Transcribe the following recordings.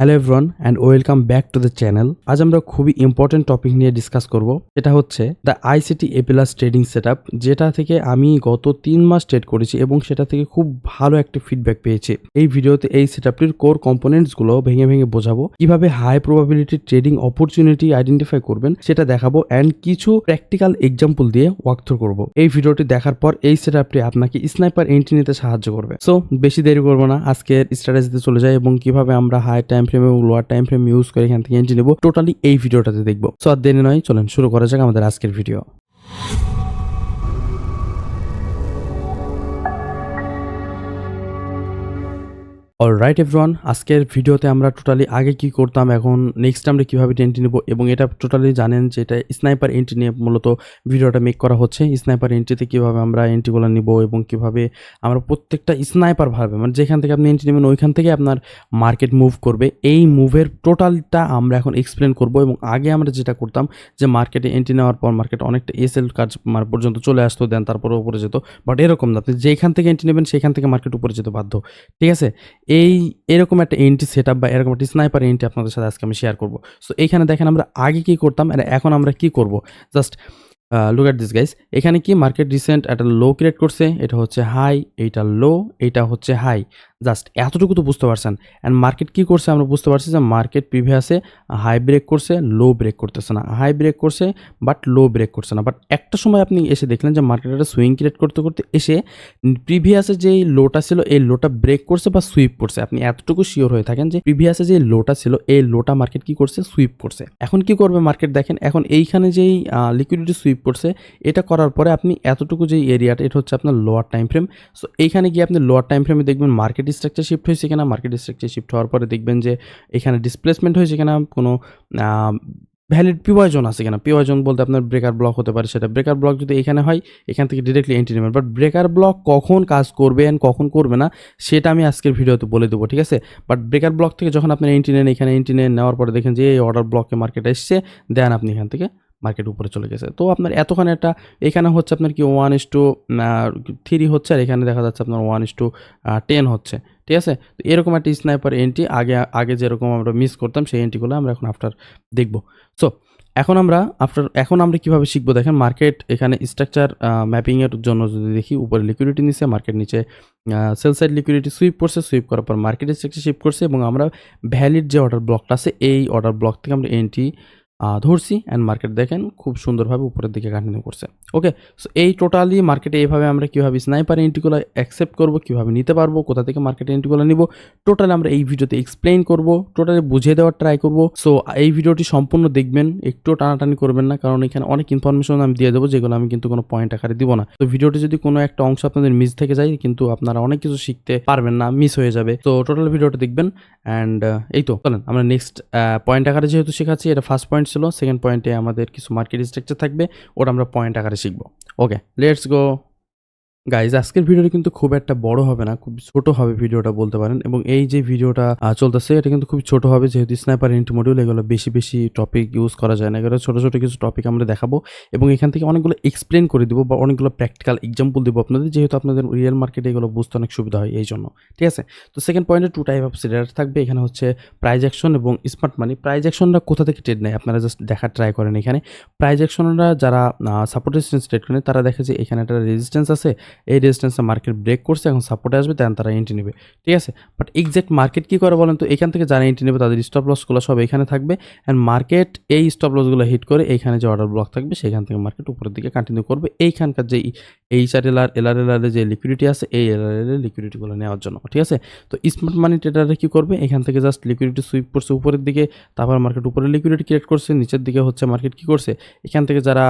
Hello everyone and welcome back to the channel আজ আমরা খুবই ইম্পর্টেন্ট টপিক নিয়ে ডিসকাস করব। এটা হচ্ছে দ্য আইসিটি এপিলাস ট্রেডিং সেট যেটা থেকে আমি গত তিন মাস ট্রেড করেছি এবং সেটা থেকে খুব ভালো একটা ফিডব্যাক পেয়েছি। এই ভিডিওতে এই সেটআপটির কোর কম্পোনেন্টসগুলো ভেঙে ভেঙে বোঝাবো, কীভাবে high probability trading opportunity identify করবেন সেটা দেখাবো অ্যান্ড কিছু প্র্যাকটিক্যাল এক্সাম্পল দিয়ে ওয়াক থ্রু করব। এই ভিডিওটি দেখার পর এই সেটআপটি আপনাকে স্নাইপার এন্ট্রি নিতে সাহায্য করবে। সো বেশি দেরি করব না, আজকের স্ট্র্যাটেজিতে চলে যায় এবং কীভাবে আমরা হাই টাইম ফ্রেম এবং লোয়ার টাইম ফ্রেম ইউজ করে এখান থেকে এন্ট্রি নেব। টোটালি এই ভিডিওটাতে দেখব। সো আর দেরি নয়, চলেন শুরু করা যাক আমাদের আজকের ভিডিও অলরাইট এভরিওয়ান আজকের ভিডিওতে আমরা টোটালি আগে কি করতাম, এখন নেক্সট আমরা কীভাবে এন্ট্রি নেব এবং এটা টোটালি জানেন যে এটা স্নাইপার এন্ট্রি নিয়ে মূলত ভিডিওটা মেক করা হচ্ছে। স্নাইপার এন্ট্রিতে কীভাবে আমরা এন্ট্রিগুলো নিব এবং কীভাবে আমরা প্রত্যেকটা স্নাইপার ভাবে মানে যেখান থেকে আপনি এন্ট্রি নেবেন, ওইখান থেকে আপনার মার্কেট মুভ করবে। এই মুভের টোটালটা আমরা এখন এক্সপ্লেন করব এবং আগে আমরা যেটা করতাম যে মার্কেটে এন্ট্রি নেওয়ার পর মার্কেট অনেকটা এসএল কাজ পর্যন্ত চলে আসতো দেন তারপরে উপরে যেত। বাট এরকম না, আপনি যেখান থেকে এন্ট্রি নেবেন, সেখান থেকে মার্কেট উপরে যেতে বাধ্য। ঠিক আছে? এই এরকম একটা এন্টি সেট বা এরকম একটা স্নাইপার এন্টি আপনাদের সাথে আজকে আমি শেয়ার করব। সো এখানে দেখেন আমরা আগে কি করতাম আর এখন আমরা কি করব? Just look at this guys এখানে কি মার্কেট রিসেন্ট একটা লো ক্রিয়েট করছে, এটা হচ্ছে হাই এইটা লো এইটা হচ্ছে হাই জাস্ট এতটুকু তো বুঝতে পারছেন। অ্যান্ড মার্কেট কী করছে আমরা বুঝতে পারছি যে মার্কেট প্রিভিয়াসে হাই ব্রেক করছে লো ব্রেক করতেছে না। হাই ব্রেক করছে বাট লো ব্রেক করছে না। বাট একটা সময় আপনি এসে দেখলেন যে মার্কেট একটা সুইং ক্রিয়েট করতে করতে এসে প্রিভিয়াসে যে লোটা ছিল, এই লোটা ব্রেক করছে বা সুইপ করছে। আপনি এতটুকু শিওর হয়ে থাকেন যে প্রিভিয়াসে যে লোটা ছিল, এই লোটা মার্কেট কি করছে? সুইপ করছে। এখন কি করবে মার্কেট দেখেন, এখন এইখানে যেই লিকুইডিটি সুইপ করছে, এটা করার পরে আপনি এতটুকু যে এরিয়াটা এটা হচ্ছে আপনার লোয়ার টাইম ফ্রেম সো এইখানে গিয়ে আপনি লোয়ার টাইম ফ্রেমে দেখবেন মার্কেট স্ট্রাকচার শিফট হয়েছে কিনা মার্কেট স্ট্রাকচার শিফট হওয়ার পরে দেখবেন যে এখানে ডিসপ্লেসমেন্ট হয়েছে কিনা, কোনো ভ্যালিড পিওয়াইজন আছে কিনা। পিওয়াইজন বলতে আপনার ব্রেকার ব্লক হতে পারে, সেটা ব্রেকার ব্লক যদি এখানে হয়, এখান থেকে ডিরেক্টলি এন্ট্রি নেবেন। বাট ব্রেকার ব্লক কখন কাজ করবে অ্যান্ড কখন করবে না, সেটা আমি আজকের ভিডিওতে বলে দেবো, ঠিক আছে? বাট ব্রেকার ব্লক থেকে যখন আপনি এন্ট্রি নেন, এখানে এন্ট্রি নেন নেওয়ার পরে দেখেন যে এই অর্ডার ব্লকে মার্কেট এসছে দেন আপনি এখান থেকে মার্কেট উপরে চলে গেছে। তো আপনার এতখানে একটা, এখানে হচ্ছে আপনার কি ওয়ান ইস টু থ্রি হচ্ছে আর এখানে দেখা যাচ্ছে আপনার ওয়ান ইস টু টেন হচ্ছে, ঠিক আছে? তো এরকম একটা স্নাইপার এন্ট্রি আগে আগে যেরকম আমরা মিস করতাম সেই এন্ট্রিগুলো আমরা এখন আফটার দেখব। সো এখন আমরা আফটার এখন আমরা কীভাবে শিখব? দেখেন মার্কেট এখানে স্ট্রাকচার ম্যাপিংয়ের জন্য যদি দেখি, উপরে লিকুইডিটি নিচে মার্কেট নিচে সেল সাইড লিকুইডিটি সুইপ করছে সুইপ করার পর মার্কেট স্ট্রাকচার শিফট করছে এবং আমরা ভ্যালিড যে অর্ডার ব্লকটা আছে, এই অর্ডার ব্লক থেকে আমরা এন্ট্রি ধরছি অ্যান্ড মার্কেট দেখেন খুব সুন্দরভাবে উপরের দিকে কন্টিনিউ করছে। ওকে সো এই টোটালি মার্কেটে এইভাবে আমরা কীভাবে স্নাইপার এন্ট্রিগুলো অ্যাকসেপ্ট করব, কীভাবে নিতে পারব, কোথা থেকে মার্কেটে এন্ট্রিগুলো নিব টোটালি আমরা এই ভিডিওতে এক্সপ্লেইন করব টোটালি বুঝিয়ে দেওয়ার ট্রাই করব। সো এই ভিডিওটি সম্পূর্ণ দেখবেন, একটু টানাটানি করবেন না, কারণ এখানে অনেক ইনফরমেশন আমি দিয়ে দেবো, যেগুলো আমি কিন্তু কোনো পয়েন্ট আকারে দিব না। তো ভিডিওটি যদি কোনো একটা অংশ আপনাদের মিস থেকে যায়, কিন্তু আপনারা অনেক কিছু শিখতে পারবেন না মিস হয়ে যাবে। তো টোটাল ভিডিওটা দেখবেন অ্যান্ড এই তো, চলেন, আমরা নেক্সট পয়েন্ট আকারে যেহেতু শেখাচ্ছি, এটা ফার্স্ট পয়েন্ট ছিল সেকেন্ড পয়েন্টে আমাদের কিছু মার্কেট স্ট্রাকচার থাকবে, ওটা আমরা পয়েন্ট আকারে শিখব। ওকে লেটস গো গাইজ আজকের ভিডিওটা কিন্তু খুব একটা বড় হবে না, খুব ছোট হবে ভিডিওটা বলতে পারেন। এবং এই যে ভিডিওটা চলতেছে, এটা কিন্তু খুব ছোট হবে, যেহেতু স্নাইপার ইন্টি মডিউল এগুলো বেশি বেশি টপিক ইউজ করা যায় না। এগুলো ছোট ছোট কিছু টপিক আমরা দেখাবো এবং এখান থেকে অনেকগুলো এক্সপ্লেন করে দিব বা অনেকগুলো প্র্যাকটিক্যাল এক্সাম্পল দিব আপনাদের, যেহেতু আপনাদের রিয়েল মার্কেটে এগুলো বুঝতে অনেক সুবিধা হয় এই জন্য। ঠিক আছে? তো সেকেন্ড পয়েন্টে টু টাইপ অফ সিডার থাকবে, এখানে হচ্ছে প্রাইজ অ্যাকশন এবং স্মার্ট মানি প্রাইজ অ্যাকশনটা কোথা থেকে ট্রেড নেয়? আপনারা জাস্ট দেখার ট্রাই করেন এখানে। প্রাইজ অ্যাকশনরা যারা সাপোর্ট রেজিস্ট্যান্স ট্রেড করেন তারা দেখে যে এখানে একটা রেজিস্ট্যান্স আছে এই রেজিস্ট্যান্সে মার্কেট ব্রেক করছে, এখন সাপোর্টে আসবে দেন তারা এন্ট্রি নেবে। ঠিক আছে? বাট এক্স্যাক্ট মার্কেট কী করে বলেন তো? এখান থেকে যারা এন্ট্রি নেবে, তাদের স্টপ লসগুলো সব এখানে থাকবে। অ্যান্ড মার্কেট এই স্টপ লসগুলো হিট করে এইখানে যে অর্ডার ব্লক থাকবে, সেখান থেকে মার্কেট উপরের দিকে কন্টিনিউ করবে। এইখানকার যে H R LR LR LR যে লিকুইডিটি আছে, এই এলআর এর লিকুইডিটিগুলো নেওয়ার জন্য। ঠিক আছে? তো স্মার্ট মানি ট্রেডাররা কী করবে? এখান থেকে জাস্ট লিকুইডিটি সুইপ করছে উপরের দিকে, তারপর মার্কেট উপরে লিকুইডিটি ক্রিয়েট করছে, নিচের দিকে হচ্ছে মার্কেট কী করছে? এখান থেকে যারা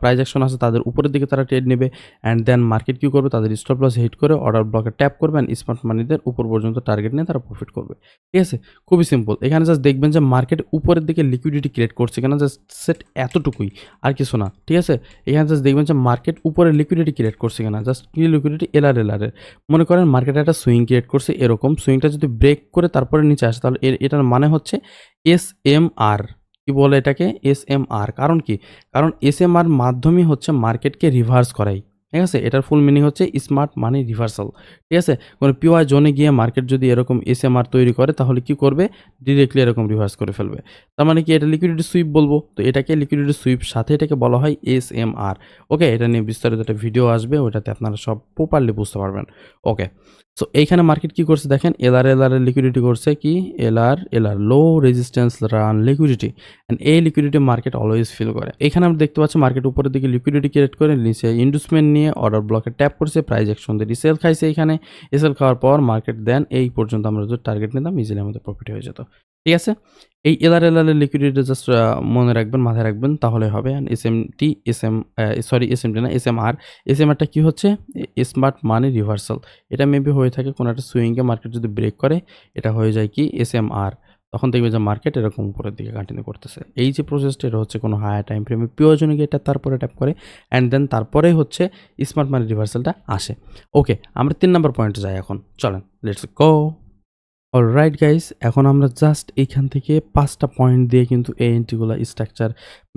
প্রাইজ অ্যাকশন আছে, তাদের উপরের দিকে তারা ট্রেড নেবে। অ্যান্ড দেন মার্কেট কী করবে, তাদের স্টপ লস হিট করে অর্ডার ব্লকে ট্যাপ করবেন স্মার্ট মানিদের উপর পর্যন্ত টার্গেট নিয়ে তারা প্রফিট করবে। ঠিক আছে? খুবই সিম্পল এখানে জাস্ট দেখবেন যে মার্কেট উপরের দিকে লিকুইডিটি ক্রিয়েট করছে কেন জাস্ট সেট এতটুকুই, আর কিছু না। ঠিক আছে? এখানে জাস্ট দেখবেন যে মার্কেট উপরে লিকুইডিটি ক্রিয়েট করছে কিনা জাস্ট কি লিকুইডিটি এলার এলারের মনে করেন মার্কেটে একটা সুইং ক্রিয়েট করছে, এরকম। সুইংটা যদি ব্রেক করে তারপরে নিচে আসে, তাহলে এটার মানে হচ্ছে এস এম আর কি বলে এটাকে? এস এম আর কারণ কি? কারণ এস এম আর মাধ্যমে হচ্ছে মার্কেটকে রিভার্স করাই। ঠিক আছে? এটার ফুল মিনিং হচ্ছে স্মার্ট মানি রিভার্সাল ঠিক আছে? কোনো পিওয়াই জোনে গিয়ে মার্কেট যদি এরকম এসএমআর তৈরি করে, তাহলে কি করবে? ডিরেক্টলি এরকম রিভার্স করে ফেলবে। তার মানে কি এটা লিকুইডিটি সুইপ বলব? তো এটাকে লিকুইডিটি সুইপ সাথে এটাকে বলা হয় এস এম আর ওকে এটা নিয়ে বিস্তারিত একটা ভিডিও আসবে, ওটাতে আপনারা সব প্রপারলি বুঝতে পারবেন। ওকে সো এইখানে মার্কেট কি করছে দেখেন? এলআর এলআর লিকুইডিটি করছে কি? LR LR low resistance run liquidity and এই লিকুইডিটি মার্কেট অলওয়েজ ফিল করে। এখানে আমরা দেখতে পাচ্ছি মার্কেট উপরের দিকে লিকুইডিটি ক্রিয়েট করে, নিচে ইন্ডুসমেন্ট নিয়ে অর্ডার ব্লকে ট্যাপ করছে প্রাইজ একসঙ্গে দিয়ে রিসেল খাইছে এখানে। রিসেল খাওয়ার পর মার্কেট দেন এই পর্যন্ত আমরা যদি টার্গেট নিতাম ইজিলি আমাদের প্রফিট হয়ে যেত। ঠিক আছে? এই এলআর এর লিকুইডিটি জাস্ট মনে রাখবেন, মাথায় রাখবেন, তাহলে হবে। And S M T S M sorry S M T না S M R S M আরটা কী হচ্ছে? স্মার্ট মানি রিভার্সাল এটা মেবি হয়ে থাকে কোনো একটা সুইংকে মার্কেট যদি ব্রেক করে, এটা হয়ে যায় কি? এস এম আর তখন দেখবে যে মার্কেট এরকম উপরের দিকে কন্টিনিউ করতেছে। এই যে প্রসেসটা এটা হচ্ছে কোনো হায়ার টাইম ফ্রেমে প্রয়োজনে এটা তারপরে ট্যাপ করে। অ্যান্ড দেন তারপরে হচ্ছে স্মার্ট মানি রিভার্সালটা আসে। ওকে আমরা তিন নম্বর পয়েন্টে যাই এখন। চলেন লেটস গো অলরাইট গাইস এখন আমরা জাস্ট এইখান থেকে পাঁচটা পয়েন্ট দিয়ে কিন্তু এই এন্ট্রিগুলো স্ট্রাকচার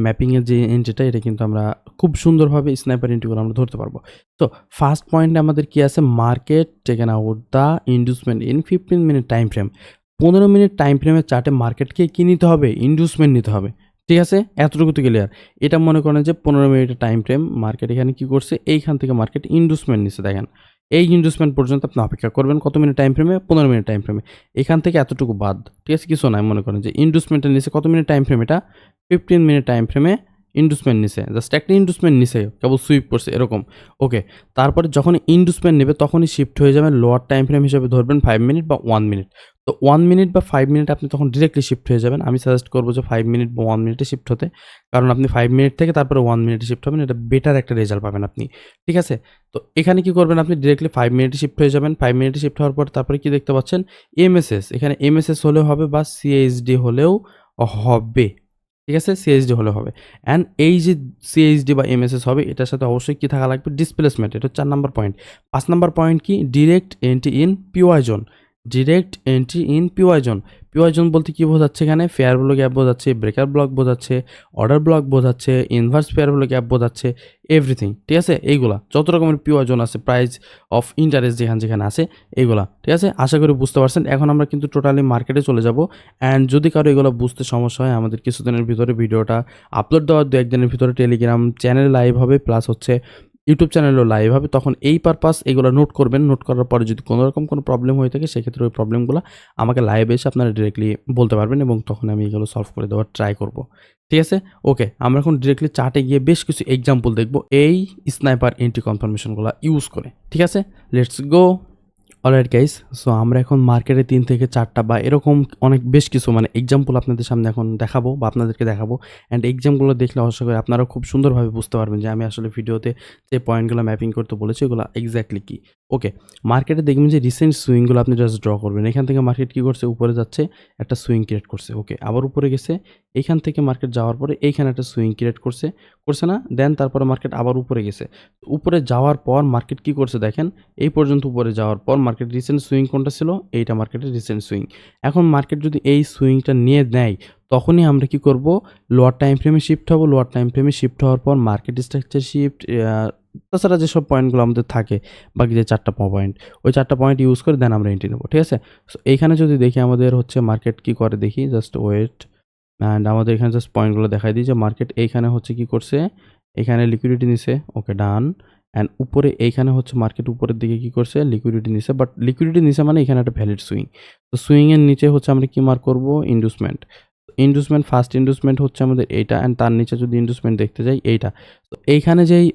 ম্যাপিংয়ের যে এন্ট্রিটা এটা কিন্তু আমরা খুব সুন্দরভাবে স্নাইপার এন্ট্রিগুলো আমরা ধরতে পারব। তো ফার্স্ট পয়েন্টে আমাদের কি আছে? Market taken out the inducement in fifteen minute time frame পনেরো মিনিট টাইম ফ্রেমের চার্টে মার্কেটকে কী নিতে হবে? ইন্ডুসমেন্ট নিতে হবে। ঠিক আছে? এতটুকু তো ক্লিয়ার এটা মনে করেন যে পনেরো মিনিটের টাইম ফ্রেম মার্কেট এখানে কি করছে? এইখান থেকে মার্কেট ইন্ডুসমেন্ট নিচ্ছে, দেখেন। এই ইনভেস্টমেন্ট পর্যন্ত আপনি অপেক্ষা করবেন কত মিনিট টাইম ফ্রেমে পনেরো মিনিট টাইম ফ্রেমে এখান থেকে এতটুকু বাদ। ঠিক আছে? কিছু নয় মনে করেন যে ইনভেস্টমেন্টের নিচে কত মিনিট টাইম ফ্রেম এটা? ফিফটিন মিনিট টাইম ফ্রেমে ইন্ডুসমেন্ট নিছে জাস্ট একটা ইন্ডুসমেন্ট নিছে, কেবল সুইপ করছে, এরকম। ওকে তারপরে যখন ইন্ডুসমেন্ট নেবে, তখনই শিফট হয়ে যাবে লোয়ার টাইম ফ্রেম হিসেবে ধরবেন ফাইভ মিনিট বা ওয়ান মিনিট তো ওয়ান মিনিট বা ফাইভ মিনিট আপনি তখন ডিরেক্টলি শিফট হয়ে যাবেন। আমি সাজেস্ট করব যে ফাইভ মিনিট বা ওয়ান মিনিটে শিফট হতে, কারণ আপনি ফাইভ মিনিট থেকে তারপরে ওয়ান মিনিটে শিফট হবেন, এটা বেটার একটা রেজাল্ট পাবেন আপনি। ঠিক আছে? তো এখানে কি করবেন আপনি? ডিরেক্টলি ফাইভ মিনিটে শিফট হয়ে যাবেন। ফাইভ মিনিটে শিফট হওয়ার পর তারপরে কি দেখতে পাচ্ছেন? এমএসএস এখানে এমএসএস হলেও হবে বা সিএইচডি হলেও হবে। ঠিক আছে? সিএইচডি হলে হবে। অ্যান্ড এই যে সিএইচডি বা এমএসএস হবে, এটার সাথে অবশ্যই কী থাকা লাগবে? ডিসপ্লেসমেন্ট এটা চার নম্বর পয়েন্ট পাঁচ নম্বর পয়েন্ট কি? Direct entry in PY zone direct entry in PY zone PY zone বলতে কী বোঝাচ্ছে এখানে? ফেয়ার ব্লক গ্যাপ বোঝাচ্ছে ব্রেকার ব্লক বোঝাচ্ছে অর্ডার ব্লক বোঝাচ্ছে ইনভার্স ফেয়ার ব্লক গ্যাপ বোঝাচ্ছে এভরিথিং ঠিক আছে? এইগুলা, যত রকমের পিওয়াই জোন আছে প্রাইস অফ ইন্টারেস্ট যেখানে যেখানে আছে, এইগুলা, ঠিক আছে? আশা করি বুঝতে পারছেন। এখন আমরা কিন্তু টোটালি মার্কেটে চলে যাব। অ্যান্ড যদি কারও এগুলো বুঝতে সমস্যা হয়, আমাদের কিছুদিনের ভিতরে ভিডিওটা আপলোড দেওয়ার দু একদিনের ভিতরে টেলিগ্রাম চ্যানেল লাইভ হবে। প্লাস হচ্ছে ইউটিউব চ্যানেলও লাইভ হবে, তখন এই পারপাস এগুলো নোট করবেন। নোট করার পরে যদি কোনো রকম কোনো প্রবলেম হয়ে থাকে, সেক্ষেত্রে ওই প্রবলেমগুলো আমাকে লাইভে এসে আপনারা ডিরেক্টলি বলতে পারবেন এবং তখন আমি এগুলো সলভ করে দেওয়ার ট্রাই করব। ঠিক আছে? ওকে আমরা এখন ডিরেক্টলি চার্টে গিয়ে বেশ কিছু এক্সাম্পল দেখব। এই স্নাইপার এন্ট্রি কনফার্মেশনগুলো ইউজ করে। ঠিক আছে? Let's go alright guys so আমরা এখন মার্কেটে তিন থেকে চারটা বা এরকম অনেক বেশ কিছু মানে এক্সাম্পল আপনাদের সামনে এখন দেখাবো বা আপনাদেরকে দেখাবো। অ্যান্ড এক্সামগুলো দেখলে অবশ্য করে আপনারা খুব সুন্দরভাবে বুঝতে পারবেন যে আমি আসলে ভিডিওতে যে পয়েন্টগুলো ম্যাপিং করতে বলেছি, ওগুলো এক্স্যাক্টলি কী। ওকে মার্কেটে দেখবেন যে রিসেন্ট সুইংগুলো আপনি জাস্ট ড্র করবেন। এখান থেকে মার্কেট কী করছে? উপরে যাচ্ছে, একটা সুইং ক্রিয়েট করছে। ওকে আবার উপরে গেছে এইখান থেকে মার্কেট যাওয়ার পরে এইখানে একটা সুইং ক্রিয়েট করছে করছে না দেন তারপরে মার্কেট আবার উপরে গেছে। উপরে যাওয়ার পর মার্কেট কি করছে দেখেন, এই পর্যন্ত উপরে যাওয়ার পর মার্কেট রিসেন্ট সুইং কোনটা ছিল? এইটা মার্কেটের রিসেন্ট সুইং এখন মার্কেট যদি এই সুইংটা নিয়ে নেয়, তখনই আমরা কি করব? লোয়ার টাইম ফ্রেমে শিফট হব। লোয়ার টাইম ফ্রেমে শিফট হওয়ার পর মার্কেট স্ট্রাকচার শিফট তাছাড়া যেসব পয়েন্টগুলো আমাদের থাকে, বাকি যে চারটা পয়েন্ট ওই চারটা পয়েন্ট ইউজ করে দেন আমরা এন্ট্রি নেব, ঠিক আছে? এইখানে যদি দেখি আমাদের হচ্ছে মার্কেট কি করে দেখি? জাস্ট ওয়েট অ্যান্ড আমাদের এখানে জাস্ট পয়েন্টগুলো দেখাই দিই যে মার্কেট এইখানে হচ্ছে কি করছে? এখানে লিকুইডিটি নিছে। ওকে ডান অ্যান্ড উপরে এইখানে হচ্ছে মার্কেট উপরের দিকে কি করছে? লিকুইডিটি নিছে। বাট লিকুইডিটি নিছে মানে এখানে একটা ভ্যালিড সুইং তো সুইংয়ের নিচে হচ্ছে আমরা কি মার্ক করব? ইন্ডুসমেন্ট ইন্ডুসমেন্ট ফার্স্ট ইন্ডুসমেন্ট হচ্ছে আমাদের এইটা অ্যান্ড তার নিচে যদি ইন্ডুসমেন্ট দেখতে যাই, এইটা। তো এইখানে যেই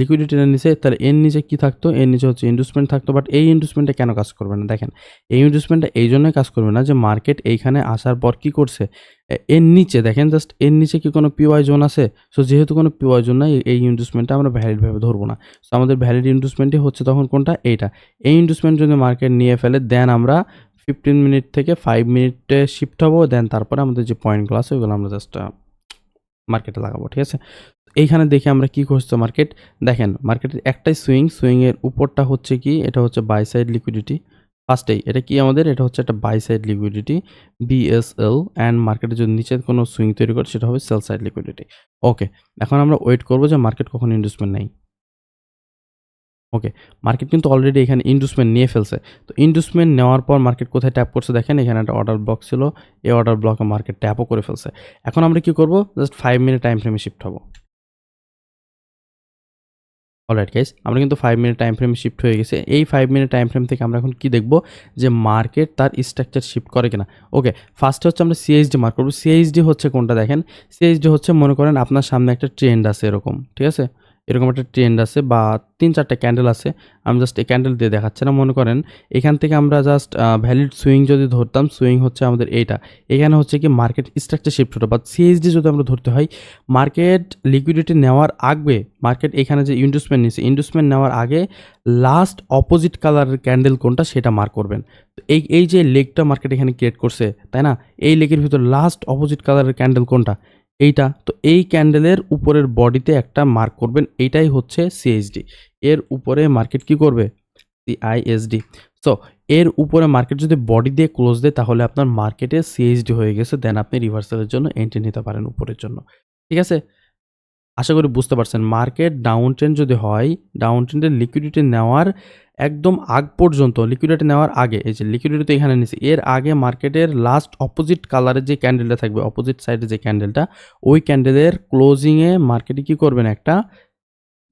লিকুইডিটিটা নিচে তাহলে এর নিচে কি থাকতো? এর নিচে হচ্ছে ইন্ডুসমেন্ট থাকতো বাট এই ইন্ডুসমেন্টটা কেন কাজ করবে না? দেখেন, এই ইন্ডুসমেন্টটা এই জন্যই কাজ করবে না যে মার্কেট এইখানে আসার পর কি করছে? এর নিচে, দেখেন জাস্ট এর নিচে কি কোনো পিওয়াই জোন আছে? সো যেহেতু কোনো পিওয়াই জোন নাই, এই ইন্ডুসমেন্টটা আমরা ভ্যালিডভাবে ধরবো না। সো আমাদের ভ্যালিড ইন্ডুসমেন্টই হচ্ছে তখন কোনটা? এইটা। এই ইন্ডুসমেন্ট যদি মার্কেট নিয়ে ফেলে দেন আমরা ফিফটিন মিনিট থেকে ফাইভ মিনিটে শিফট হব দেন তারপরে আমাদের যে পয়েন্টগুলো আছে, ওইগুলো আমরা জাস্ট মার্কেটে লাগাবো, ঠিক আছে? এইখানে দেখে আমরা কি করছে মার্কেট দেখেন মার্কেটের একটাই সুইং সুইংয়ের উপরটা হচ্ছে কি? এটা হচ্ছে বাই সাইড লিকুইডিটি ফার্স্টেই এটা কি আমাদের? এটা হচ্ছে একটা buy side liquidity BSL and মার্কেটে যদি নিচে কোনো সুইং তৈরি করে, সেটা হবে সেল সাইড লিকুইডিটি ওকে এখন আমরা ওয়েট করব যে মার্কেট কখন ইনভেস্টমেন্ট নেই ওকে মার্কেট কিন্তু অলরেডি এখানে ইন্ডুসমেন্ট নিয়ে ফেলছে। তো ইন্ডুসমেন্ট নেওয়ার পর মার্কেট কোথায় ট্যাপ করছে? দেখেন, এখানে একটা অর্ডার ব্লক ছিল। এই অর্ডার ব্লকে মার্কেট ট্যাপও করে ফেলছে। এখন আমরা কি করব? জাস্ট ফাইভ মিনিট টাইম ফ্রেমে শিফট হব। অলরাইট গাইস আমরা কিন্তু five minute time frame shift হয়ে গেছে। এই ফাইভ মিনিট টাইম ফ্রেম থেকে আমরা এখন কি দেখব? যে মার্কেট তার স্ট্রাকচার শিফট করে কিনা। ওকে ফার্স্টে হচ্ছে আমরা সিএইচডি মার্ক করব। সিএইচডি হচ্ছে কোনটা দেখেন? সিএইচডি হচ্ছে, মনে করেন, আপনার সামনে একটা ট্রেন্ড আছে এরকম, ঠিক আছে? এরকম একটা ট্রেন্ড আছে বা তিন চারটা ক্যান্ডেল আছে। আমি জাস্ট এই ক্যান্ডেল দিয়ে দেখাচ্ছি না, মনে করেন এখান থেকে আমরা জাস্ট ভ্যালিড সুইং যদি ধরতাম সুইং হচ্ছে আমাদের এইটা। এখানে হচ্ছে কি মার্কেট স্ট্রাকচার শিফট হতো বা সিএইচডি যদি আমরা ধরতে হয় মার্কেট লিকুইডিটি নেওয়ার আগে মার্কেট এখানে যে ইন্ডুসমেন্ট নিয়েছে ইন্ডুসমেন্ট নেওয়ার আগে লাস্ট অপোজিট কালারের ক্যান্ডেল কোনটা সেটা মার্ক করবেন। তো এই এই যে লেগটা মার্কেট এখানে ক্রিয়েট করছে, তাই না? এই লেগের ভিতর লাস্ট অপোজিট কালারের ক্যান্ডেল কোনটা? এইটা, তো এই ক্যান্ডেলের উপরের বডিতে একটা মার্ক করবেন, এইটাই হচ্ছে সিএইচডি এর উপরে মার্কেট কি করবে? সিআইএসডি সো এর উপরে মার্কেট যদি বডি দিয়ে ক্লোজ দেয়, তাহলে আপনার মার্কেটে সিএইচডি হয়ে গেছে দেন আপনি রিভার্সালের জন্য এন্ট্রি নিতে পারেন উপরের জন্য। ঠিক আছে? আশা করি বুঝতে পারছেন মার্কেট ডাউন ট্রেন্ড যদি হয় ডাউন ট্রেন্ডের লিকুইডিটি নেওয়ার একদম আগ পর্যন্ত লিকুইডিটি নেওয়ার আগে, এই যে লিকুইডিটি তো এখানে নিয়েছে এর আগে মার্কেটের লাস্ট অপোজিট কালারের যে ক্যান্ডেলটা থাকবে অপোজিট সাইডে যে ক্যান্ডেলটা ওই ক্যান্ডেলের ক্লোজিংয়ে মার্কেটে কী করবেন একটা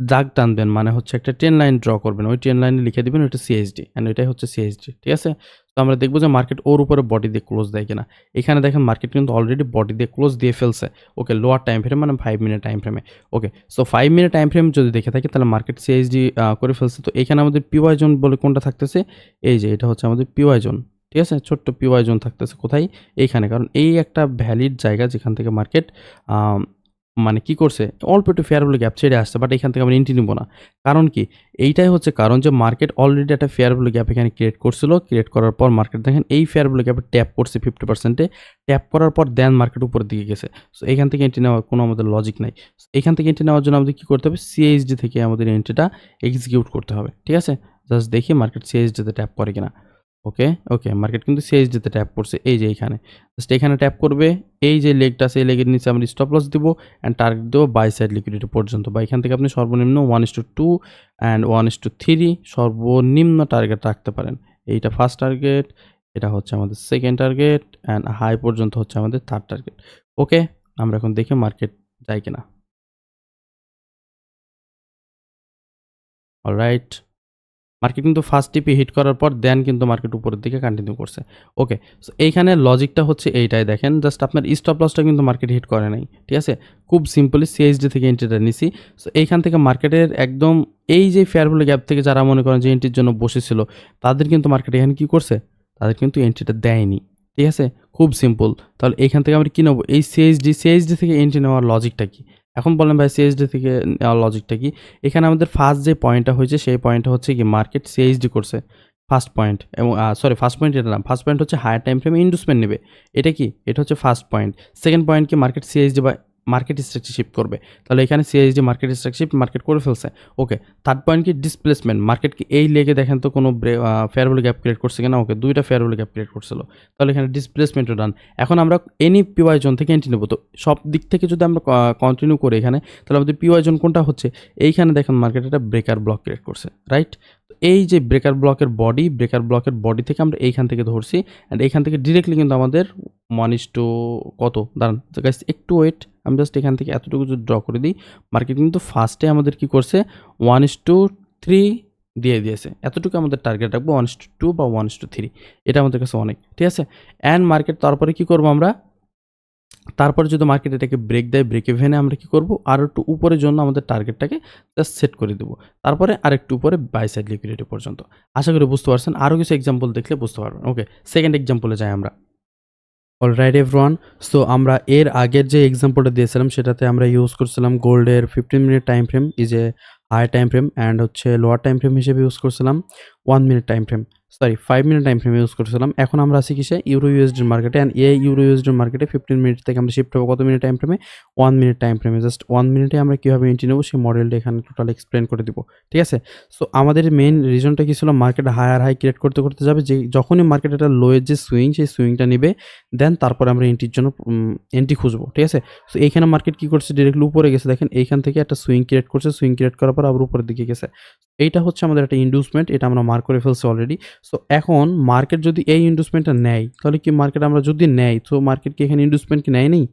দাগ টানবেন মানে হচ্ছে একটা ট্রেন লাইন ড্র করবেন। ওই ট্রেন লাইনে লিখে দিবেন ওইটা সিএইচডি অ্যান্ড ওইটাই হচ্ছে সিএইচডি ঠিক আছে? তো আমরা দেখব যে মার্কেট ওর উপরে বডি দিয়ে ক্লোজ দেয় কিনা। এখানে দেখেন মার্কেট কিন্তু অলরেডি বডি দিয়ে ক্লোজ দিয়ে ফেলছে। ওকে লোয়ার টাইম ফ্রেম মানে ফাইভ মিনিট টাইম ফ্রেমে okay so five minute time frame যদি দেখে থাকি তাহলে মার্কেট সিএইচডি করে ফেলছে। তো এখানে আমাদের পিওয়াই জোন বলে কোনটা থাকতেছে? এই যে, এটা হচ্ছে আমাদের পিওয়াই জোন ঠিক আছে? ছোট্ট পিওয়াই জোন থাকতেছে কোথায়? এইখানে। কারণ এই একটা ভ্যালিড জায়গা যেখান থেকে মার্কেট মানে কি করছে? অল্প একটু ফেয়ারবল গ্যাপ ছেড়ে আসছে বাট এখান থেকে আমি এন্ট্রি নিব না। কারণ কি? এইটাই হচ্ছে কারণ যে মার্কেট অলরেডি একটা ফেয়ারবল গ্যাপ এখানে ক্রিয়েট করছিল। ক্রিয়েট করার পর মার্কেট দেখেন, এই ফেয়ারবল গ্যাপে ট্যাপ করছে ফিফটি পার্সেন্টে ট্যাপ করার পর দেন মার্কেট উপরের দিকে গেছে। সো এখান থেকে এন্ট্রি নেওয়ার কোনো আমাদের লজিক নাই। এখান থেকে এন্ট্রি নেওয়ার জন্য আমাদের কী করতে হবে? সিএইচডি থেকে আমাদের এন্ট্রিটা এক্সিকিউট করতে হবে। ঠিক আছে? জাস্ট দেখি মার্কেট সিএইচডিতে ট্যাপ করে কিনা। ওকে? ওকে মার্কেট কিন্তু সিএইচডিতে ট্যাপ করছে, এই যে এইখানে জাস্ট এখানে ট্যাপ করবে, এই যে লেগটা এই লেগের নিচে আমরা স্টপ লস দিব অ্যান্ড টার্গেট দেবো বাই সাইড লিকুইডিটি পর্যন্ত। বা এখান থেকে আপনি সর্বনিম্ন one is to two and one is to three সর্বনিম্ন টার্গেট রাখতে পারেন। এইটা ফার্স্ট টার্গেট এটা হচ্ছে আমাদের সেকেন্ড টার্গেট অ্যান্ড হাই পর্যন্ত হচ্ছে আমাদের থার্ড টার্গেট ওকে, আমরা এখন দেখি মার্কেট যায় কিনা। অলরাইট মার্কেট কিন্তু ফার্স্ট টিপি হিট করার পর দেন কিন্তু মার্কেট উপরের দিকে কন্টিনিউ করছে। ওকে সো এইখানে লজিকটা হচ্ছে এইটাই, দেখেন জাস্ট আপনার স্টপ লসটা কিন্তু মার্কেট হিট করে নাই, ঠিক আছে? খুব সিম্পলি সিএইচডি থেকে এন্ট্রিটা নিছি। সো এইখান থেকে মার্কেটের একদম এই যে ফেয়ারফুল গ্যাপ থেকে যারা মনে করেন যে এন্ট্রির জন্য বসেছিল, তাদের কিন্তু মার্কেট এখানে কী করছে? তাদের কিন্তু এন্ট্রিটা দেয়নি, ঠিক আছে? খুব সিম্পল তাহলে এইখান থেকে আমরা কী নেব? এই সিএইচডি সিএইচডি থেকে এন্ট্রি নেওয়ার লজিকটা কি? এখন বললেন ভাই সিএইচডি থেকে লজিকটা কি? এখানে আমাদের ফার্স্ট যে পয়েন্টটা হয়েছে, সেই পয়েন্টটা হচ্ছে কি মার্কেট সিএইচডি করছে ফার্স্ট পয়েন্ট এবং সরি ফার্স্ট পয়েন্ট এটা না ফার্স্ট পয়েন্ট হচ্ছে হায়ার টাইম ফ্রেমে ইন্ডুসমেন্ট নেবে। এটা কি? এটা হচ্ছে ফার্স্ট পয়েন্ট সেকেন্ড পয়েন্ট কি মার্কেট সিএইচডি বা মার্কেট স্ট্রাকচার শিফট করবে। তাহলে এখানে CHD market structure shift market করে ফেলছে। ওকে থার্ড পয়েন্ট কি ডিসপ্লেসমেন্ট মার্কেট কি এই লেগে দেখেন তো কোনো ফেয়ারবল গ্যাপ ক্রিয়েট করছে কিনা? ওকে দুইটা ফেয়ারবল গ্যাপ ক্রিয়েট করছিল। তাহলে এখানে ডিসপ্লেসমেন্টও ডান এখন আমরা এনি পিওয়াই জোন থেকে এন্ট্রি নেব। তো সব দিক থেকে যদি আমরা কন্টিনিউ করি এখানে, তাহলে আমাদের পিওয়াই জোন কোনটা হচ্ছে? এইখানে দেখেন মার্কেট একটা ব্রেকার ব্লক ক্রিয়েট করছে রাইট এই যে ব্রেকার ব্লকের বডি ব্রেকার ব্লকের বডি থেকে আমরা এইখান থেকে ধরছি অ্যান্ড এইখান থেকে ডিরেক্টলি কিন্তু আমাদের ওয়ান ইস টু কত? দাঁড়ান গাইস একটু ওয়েট আমি জাস্ট এখান থেকে এতটুকু যদি ড্র করে দিই মার্কেট কিন্তু ফার্স্টে আমাদের কি করছে? ওয়ান ইস টু থ্রি দিয়ে দিয়েছে। এতটুকু আমাদের টার্গেট রাখব ওয়ান ইস টু টু বা ওয়ান ইস টু থ্রি এটা আমাদের কাছে অনেক, ঠিক আছে? অ্যান্ড মার্কেট তারপরে কি করব আমরা? তারপরে যদি মার্কেট এটাকে ব্রেক দেয় ব্রেক ভেনে আমরা কি করব? আর একটু উপরের জন্য আমাদের টার্গেটটাকে জাস্ট সেট করে দেবো। তারপরে আরেকটু উপরে বাই সাইড লিকুইডিটি পর্যন্ত। আশা করি বুঝতে পারছেন। আরও কিছু এক্সাম্পল দেখলে বুঝতে পারবেন। ওকে সেকেন্ড এক্সাম্পলে যাই আমরা। অলরাইট এভরিওয়ান সো আমরা এর আগের যে এক্সাম্পলটা দিয়েছিলাম, সেটাতে আমরা ইউজ করছিলাম গোল্ডের fifteen minute time frame is a high time frame and হচ্ছে লোয়ার টাইম ফ্রেম হিসেবে ইউজ করছিলাম। One minute time frame sorry five minute time frame use করছিলাম। এখন আমরা আছি কিসে? ইউরো ইউএসডির মার্কেটে অ্যান্ড এই ইউরো ইউএসডির মার্কেটে ফিফটিন মিনিট থেকে আমরা শিফট হব কত মিনিট টাইম ফ্রেমে ওয়ান মিনিট টাইম ফ্রেমে জাস্ট ওয়ান মিনিটে আমরা কীভাবে এন্ট্রি নেব সেই মডেলটা এখানে টোটাল এক্সপ্লেন করে দিব। ঠিক আছে? সো আমাদের মেইন রিজনটা কী ছিল? মার্কেট হায়ার হাই ক্রিয়েট করতে করতে যাবে। যে যখনই মার্কেট একটা লোয়ের যে সুইং সেই সুইংটা নেবে। দেন তারপরে আমরা এন্ট্রির জন্য এন্ট্রি খুঁজবো। ঠিক আছে? সো এইখানে মার্কেট কী করছে? ডিরেক্টলি উপরে গেছে। দেখেন, এইখান থেকে একটা সুইং ক্রিয়েট করছে। সুইং ক্রিয়েট করার পর আবার উপরের দিকে গেছে। এইটা হচ্ছে আমাদের একটা ইন্ডুসমেন্ট এটা আমরা মার্ক করে ফেলছি অলরেডি সো এখন মার্কেট যদি এই ইন্ডুসমেন্টটা নেয়, তাহলে কি মার্কেট আমরা যদি নেয় তো মার্কেট কি এখানে ইন্ডুসমেন্ট কি নেয় নেই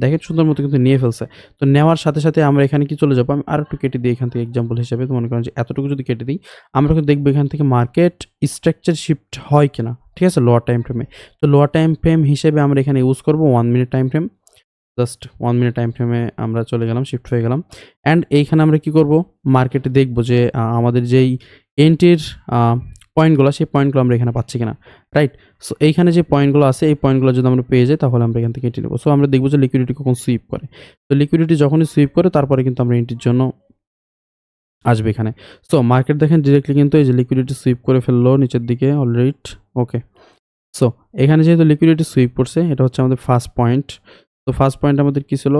দেখেন সুন্দর মতো কিন্তু নিয়ে ফেলছে। তো নেওয়ার সাথে সাথে আমরা এখানে কি চলে যাব? আমি আর একটু কেটে দিই এখান থেকে এক্সাম্পল হিসেবে। তো মনে করেন যে এতটুকু যদি কেটে দিই, আমরা কিন্তু দেখব এখান থেকে মার্কেট স্ট্রাকচার শিফট হয় কিনা। ঠিক আছে? লোয়ার টাইম ফ্রেমে তো লোয়ার টাইম ফ্রেম হিসেবে আমরা এখানে ইউজ করব one minute time frame just one minute time ফ্রেমে আমরা চলে গেলাম শিফট হয়ে গেলাম। অ্যান্ড এইখানে আমরা কি করব? মার্কেটে দেখব যে আমাদের যেই এন্ট্রির পয়েন্টগুলো সেই পয়েন্টগুলো আমরা এখানে পাচ্ছি কিনা রাইট সো এইখানে যে পয়েন্টগুলো আছে, এই পয়েন্টগুলো যদি আমরা পেয়ে যাই, তাহলে আমরা এখান থেকে এন্ট্রি নেব। সো আমরা দেখব যে লিকুইডিটি কখন সুইপ করে। তো লিকুইডিটি যখনই সুইপ করে, তারপরে কিন্তু আমরা এন্ট্রির জন্য আসবে এখানে। সো মার্কেট দেখেন ডিরেক্টলি কিন্তু এই যে লিকুইডিটি সুইপ করে ফেলল নিচের দিকে অলরেডি ওকে সো এখানে যেহেতু লিকুইডিটি সুইপ করছে, এটা হচ্ছে আমাদের ফার্স্ট পয়েন্ট তো ফার্স্ট পয়েন্ট আমাদের কী ছিল?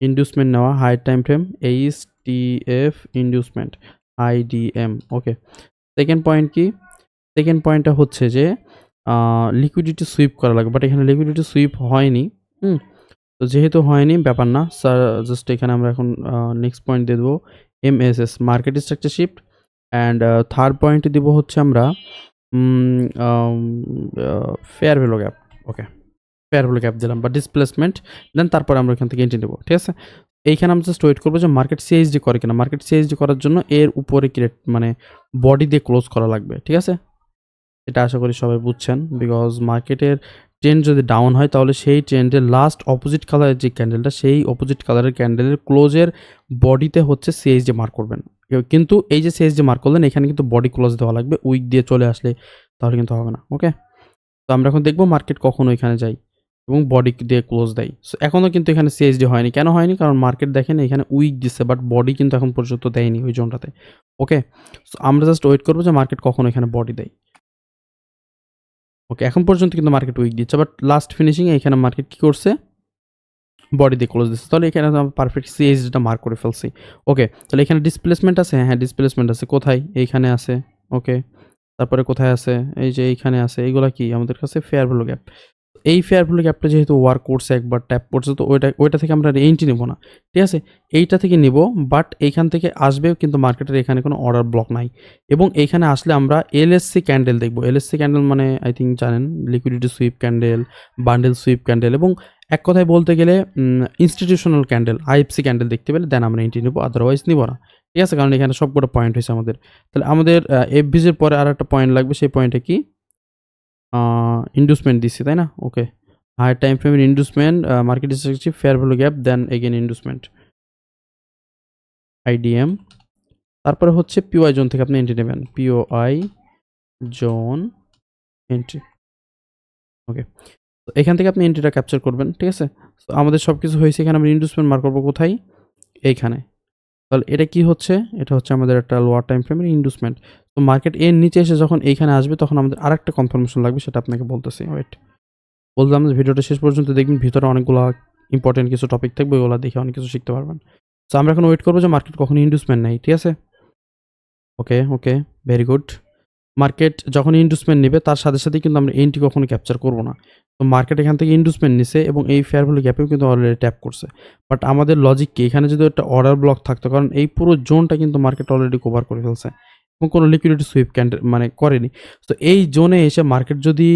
ইন্ডিউসমেন্ট নেওয়া high time frame H T F inducement IDM okay second point কি? সেকেন্ড পয়েন্টটা হচ্ছে যে লিকুইডিটি সুইপ করা লাগবে বাট এখানে লিকুইডিটি সুইপ হয়নি, হুম? তো যেহেতু হয়নি, ব্যাপার না স্যার জাস্ট এখানে আমরা এখন নেক্সট পয়েন্ট দিয়ে দেবো M S S market structure shift and third পয়েন্টে দিব হচ্ছে আমরা fair value gap okay value gap দিলাম বা ডিসপ্লেসমেন্ট দেন তারপরে আমরা এখান থেকে এন্ট্রি নেব, ঠিক আছে? এইখানে আমি জাস্ট ওয়েট করব যে মার্কেট সিএইচডি করে কিনা। মার্কেট সিএইচডি করার জন্য এর উপরে ক্রিয়েট মানে বডি দিয়ে ক্লোজ করা লাগবে, ঠিক আছে? এটা আশা করি সবাই বুঝছেন বিকজ মার্কেটের ট্রেন্ড যদি ডাউন হয়, তাহলে সেই ট্রেন্ডের লাস্ট অপোজিট কালারের যে ক্যান্ডেলটা সেই অপোজিট কালারের ক্যান্ডেলের ক্লোজের বডিতে হচ্ছে সিএইচডি মার্ক করবেন। কিন্তু এই যে সিএইচডি মার্ক করলেন, এখানে কিন্তু বডি ক্লোজ দেওয়া লাগবে উইক দিয়ে চলে আসলে তাহলে কিন্তু হবে না ওকে তো আমরা এখন দেখব মার্কেট কখন ওইখানে যায়। এবং বডি দিয়ে ক্লোজ দেয়। সো এখনও কিন্তু এখানে সিএইচডি হয়নি। কেন হয়নি? কারণ মার্কেট দেখেন এখানে উইক দিচ্ছে বাট বডি কিন্তু এখন পর্যন্ত দেয়নি ওই জোনটাতে ওকে সো আমরা জাস্ট ওয়েট করব যে মার্কেট কখন এখানে বডি দেয়। ওকে এখন পর্যন্ত কিন্তু মার্কেট উইক দিচ্ছে বাট লাস্ট ফিনিশিং এখানে মার্কেট কী করছে? বডি দিয়ে ক্লোজ দিচ্ছে। তাহলে এখানে আমরা পারফেক্ট সিএইচডিটা মার্ক করে ফেলছি। ওকে তাহলে এখানে ডিসপ্লেসমেন্ট আছে? হ্যাঁ ডিসপ্লেসমেন্ট আছে। কোথায়? এইখানে আছে। ওকে তারপরে কোথায় আছে? এই যে এইখানে আছে। এইগুলা কি? আমাদের কাছে ফেয়ার ভ্যালু গ্যাপ এই ফেয়ার ভ্যালু গ্যাপটা যেহেতু ওয়ার্ক করছে একবার ট্যাপ করছে, তো ওইটা ওইটা থেকে আমরা এন্ট্রি নেব না, ঠিক আছে? এইটা থেকে নিব বাট এইখান থেকে আসবে কিন্তু মার্কেটের এখানে কোনো অর্ডার ব্লক নাই। এবং এইখানে আসলে আমরা এলএসসি ক্যান্ডেল দেখব। এলএসসি ক্যান্ডেল মানে আই থিঙ্ক জানেন liquidity sweep candle bundle sweep candle এবং এক কথায় বলতে গেলে ইনস্টিটিউশনাল ক্যান্ডেল আইএফসি ক্যান্ডেল দেখতে পেলে দেন আমরা এন্ট্রি নেব আদারওয়াইজ নিব না, ঠিক আছে? কারণ এখানে সবকটা পয়েন্ট হয়েছে আমাদের। তাহলে আমাদের এফভিজের পরে আর একটা পয়েন্ট লাগবে, সেই পয়েন্টে কি? ইন্ডুসমেন্ট দিচ্ছি তাই না? ওকে হায়ার টাইম ফ্রেমের inducement market structure fair value gap then again inducement IDM তারপরে হচ্ছে পিওআই জোন থেকে আপনি এন্ট্রি নেবেন। পিওআই জোন এন্ট্রি ওকে তো এখান থেকে আপনি এন্ট্রিটা ক্যাপচার করবেন, ঠিক আছে? তো আমাদের সব কিছু হয়েছে এখানে, আমরা ইন্ডুসমেন্ট মার্ক করব কোথায়? এইখানে। তাহলে এটা কি হচ্ছে? এটা হচ্ছে আমাদের একটা লোয়ার টাইম ফ্রেমের ইন্ডুসমেন্ট তো মার্কেট এর নিচে এসে যখন এইখানে আসবে তখন আমাদের আরেকটা কনফার্মেশন লাগবে সেটা আপনাকে বলতেছি। ওয়েট বললাম যে ভিডিওটা শেষ পর্যন্ত দেখবেন ভিতরে অনেকগুলো ইম্পর্টেন্ট কিছু টপিক থাকবে ওগুলো দেখে অনেক কিছু শিখতে পারবেন। তো আমরা এখন ওয়েট করব যে মার্কেট কখন ইন্ডুসমেন্ট নেই ঠিক আছে? Okay okay very good market যখন ইন্ডুসমেন্ট নেবে তার সাথে সাথে কিন্তু আমরা এনটি কখনো ক্যাপচার করব না। তো মার্কেট এখান থেকে ইন্ডুসমেন্ট নিছে এবং এই ফেয়ার ভ্যালু গ্যাপেও কিন্তু অলরেডি ট্যাপ করছে। বাট আমাদের লজিক কি? এখানে যদি একটা অর্ডার ব্লক থাকতো কারণ এই পুরো জোনটা কিন্তু মার্কেট অলরেডি কভার করে ফেলছে। এবং কোনো লিকুইডিটি সুইপ ক্যান্ডেল মানে করেনি। তো এই জোনে এসে মার্কেট যদি